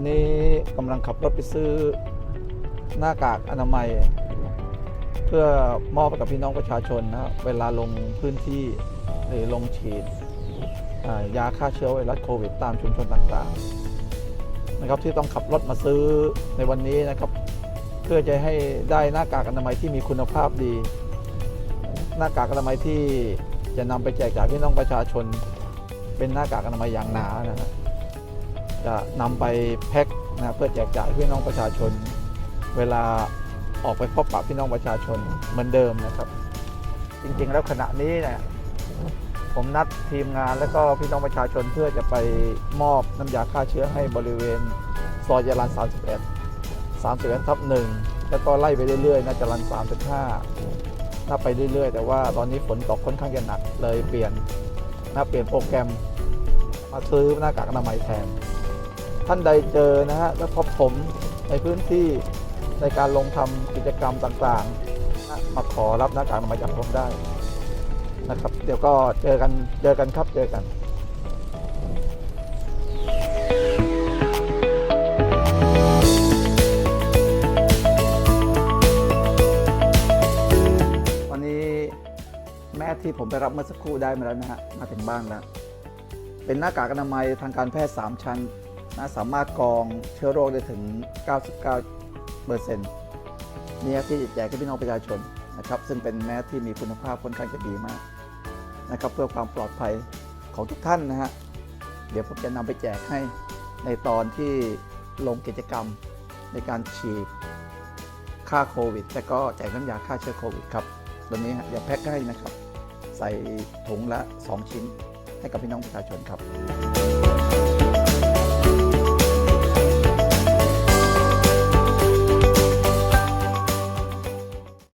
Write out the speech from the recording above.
อนนี้กำลังขับรถไปซื้อหน้ากากอนามัย เพื่อมอบให้กับพี่น้องประชาชนนะเวลาลงพื้นที่หรือลงฉีดยาฆ่าเชื้อไวรัสโควิด ตามชุมชนต่างๆนะครับที่ต้องขับรถมาซื้อในวันนี้นะครับ เพื่อจะให้ได้หน้ากากอนามัยที่มีคุณภาพดี หน้ากากอนามัยที่จะนำไปแจกจ่ายพี่น้องประชาชน เป็นหน้ากากอนามัยอย่างหนานะฮะ จะนำไปแพ็คนะเพื่อแจกจ่ายพี่น้องประชาชน เวลาออกไปพบปะพี่น้องประชาชนเหมือนเดิมนะครับ จริงๆแล้วขณะนี้เนี่ยผมนัดทีมงานแล้วก็พี่น้องประชาชนเพื่อจะไปมอบน้ำยาฆ่าเชื้อให้บริเวณซอยจรัญ31 31ทับหนึ่งแล้วก็ไล่ไปเรื่อยๆนะจรัญ35นับไปเรื่อยๆ แต่ว่าตอนนี้ฝนตกค่อนข้างจะหนักเลยเปลี่ยนนะเปลี่ยนโปรแกรมมาซื้อหน้ากากอนามัยแทน ท่านใดเจอนะฮะแล้วพบผมในพื้นที่ในการลงทำกิจกรรมต่างๆ มาขอรับหน้ากากอนามัยจากผมได้นะครับ เดี๋ยวก็เจอกันเจอกันครับเจอกันวันนี้แม่ที่ผมไปรับเมื่อสักครู่ได้มาแล้วนะฮะ มาถึงบ้านแล้ว เป็นหน้ากากอนามัยทางการแพทย์ 3 ชั้น นะสามารถกรองเชื้อโรคได้ถึง 99เปอร์เซ็นต์นี่ที่แจกให้พี่น้องประชาชนนะครับ ซึ่งเป็นแมสที่มีคุณภาพค่อนข้างจะดีมากนะครับเพื่อความปลอดภัยของทุกท่านนะฮะเดี๋ยวผมจะนำไปแจกให้ในตอนที่ลงกิจกรรมในการฉีดฆ่าโควิด แต่ก็แจกน้ำยาฆ่าเชื้อโควิดครับตัวนี้ฮะเดี๋ยวแพ็คให้นะครับ ใส่ถุงละ 2 ชิ้นให้กับพี่น้องประชาชนครับ